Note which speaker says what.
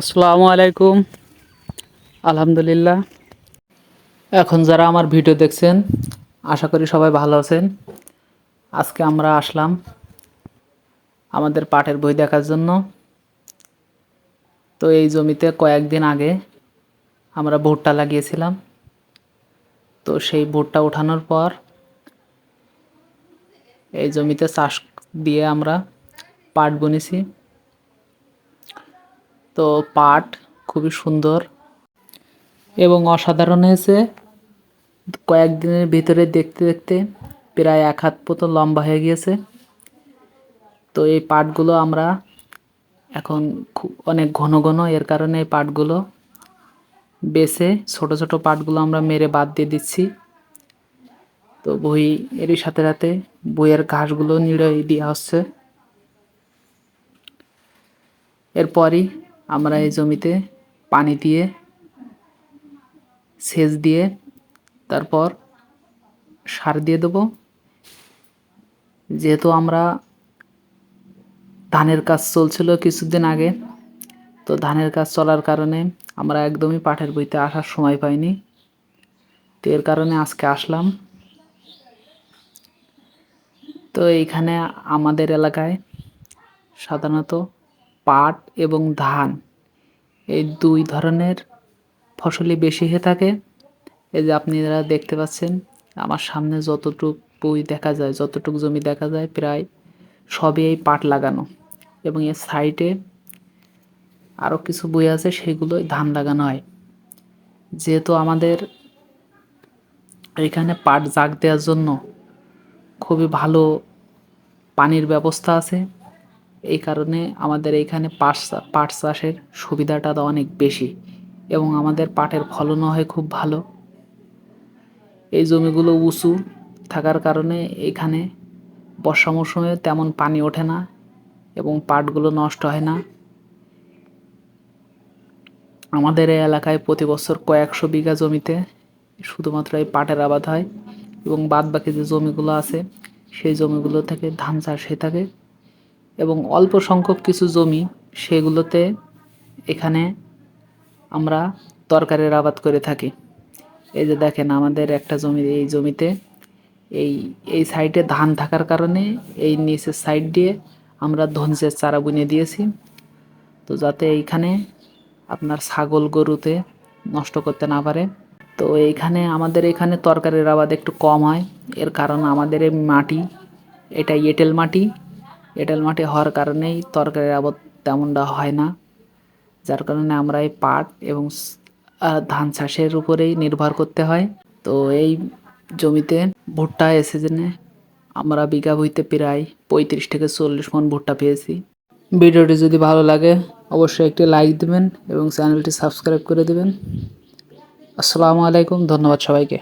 Speaker 1: আসসালামু আলাইকুম। আলহামদুলিল্লাহ। এখন যারা আমার ভিডিও দেখছেন, আশা করি সবাই ভালো আছেন। আজকে আমরা আসলাম আমাদের পাটের বই দেখার জন্য। তো এই জমিতে কয়েকদিন আগে আমরা ভুট্টা লাগিয়েছিলাম। তো সেই ভুট্টা ওঠানোর পর এই জমিতে চাষ দিয়ে আমরা পাট বুনেছি। পাট খুবই সুন্দর এবং অসাধারণ হয়েছে। কয়েকদিনের ভিতরে দেখতে দেখতে প্রায় এক হাত মতো লম্বা হয়ে গিয়েছে। তো এই পাটগুলো আমরা এখন অনেক ঘন ঘন এর কারণে এই পাটগুলো বেছে ছোট ছোট পাটগুলো আমরা মেরে বাদ দিয়ে দিচ্ছি। তো বই এরই সাথে সাথে বইয়ের ঘাসগুলো নিড়ে দেওয়া হচ্ছে এরপরই আমরা এই জমিতে পানি দিয়ে, সেচ দিয়ে তারপর সার দিয়ে দেবো। যেহেতু আমরা ধানের কাজ চলছিল কিছুদিন আগে, তো ধানের কাজ চলার কারণে আমরা একদমই পাঠের বইতে আসার সময় পাইনি। তো এর কারণে আজকে আসলাম। তো এইখানে আমাদের এলাকায় সাধারণত পাট এবং ধান। এই দুই ধরনের ফসলই বেশি হয়ে থাকে। এই যে আপনারা দেখতে পাচ্ছেন, আমার সামনে যতটুক বই দেখা যায়, যতটুক জমি দেখা যায়, প্রায় সবই এই পাট লাগানো। এবং এর সাইডে আরও কিছু বই আছে সেগুলো ধান লাগানো হয়। যেহেতু আমাদের এখানে পাট জাগ দেওয়ার জন্য খুবই ভালো পানির ব্যবস্থা আছে এই কারণে আমাদের এইখানে পাট পাট চাষের সুবিধাটা তো অনেক বেশি এবং আমাদের পাটের ফলনও হয় খুব ভালো। এই জমিগুলো উঁচু থাকার কারণে এখানে বর্ষা মৌসুমে তেমন পানি ওঠে না এবং পাটগুলো নষ্ট হয় না। আমাদের এই এলাকায় প্রতি বছর কয়েকশো বিঘা জমিতে শুধুমাত্র এই পাটের আবাদ হয় এবং বাদ বাকি যে জমিগুলো আছে, সেই জমিগুলো থেকে ধান চাষ হয়ে থাকে। এবং অল্প সংখ্যক কিছু জমি সেগুলোতে এখানে আমরা তরকারির আবাদ করে থাকি। এই যে দেখেন আমাদের একটা জমি, এই জমিতে এই এই সাইডে ধান থাকার কারণে এই নিচের সাইড দিয়ে আমরা ধনসের চারা বুনে দিয়েছি। তো যাতে এইখানে আপনার ছাগল গরুতে নষ্ট করতে না পারে। তো এইখানে আমাদের এখানে তরকারির আবাদ একটু কম হয়। এর কারণ আমাদের এই মাটি, এটা এঁটেল মাটি। এঁটেল মাটি হওয়ার কারণেই তরকারির আবাদ তেমনটা হয় না। যার কারণে আমরা এই পাট এবং ধান চাষের উপরেই নির্ভর করতে হয়। তো এই জমিতে ভুট্টা সিজনে আমরা বিঘা বইতে প্রায় পঁয়ত্রিশ থেকে চল্লিশ মন ভুট্টা পেয়েছি। ভিডিওটি যদি ভালো লাগে, অবশ্যই একটি লাইক দেবেন এবং চ্যানেলটি সাবস্ক্রাইব করে দেবেন। আসসালামু আলাইকুম, ধন্যবাদ সবাইকে।